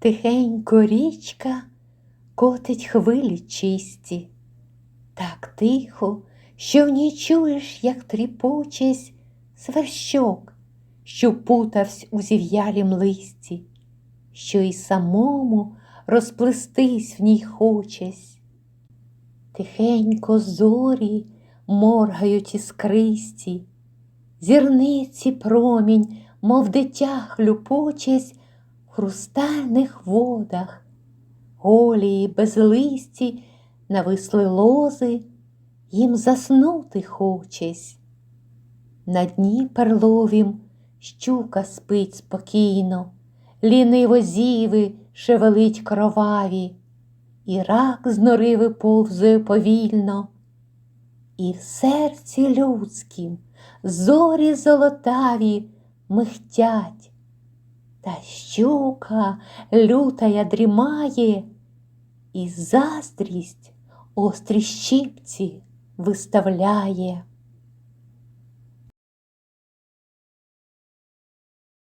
Тихенько річка котить хвилі чисті, так тихо, що в ній чуєш, як тріпочесь сверщок, що путавсь у зів'ялім листі, що й самому розплестись в ній хочесь. Тихенько зорі моргають іскристі, зірниці промінь, мов дитя хлюпочесь хрустальних водах, голі й безлисті нависли лози, їм заснути хочесь. На дні перловім щука спить спокійно, ліниво зіви шевелить кроваві, і рак з нори виповзує повільно, і в серці людськім зорі золотаві михтять, та щука лютая дрімає, і заздрість острі щіпці виставляє.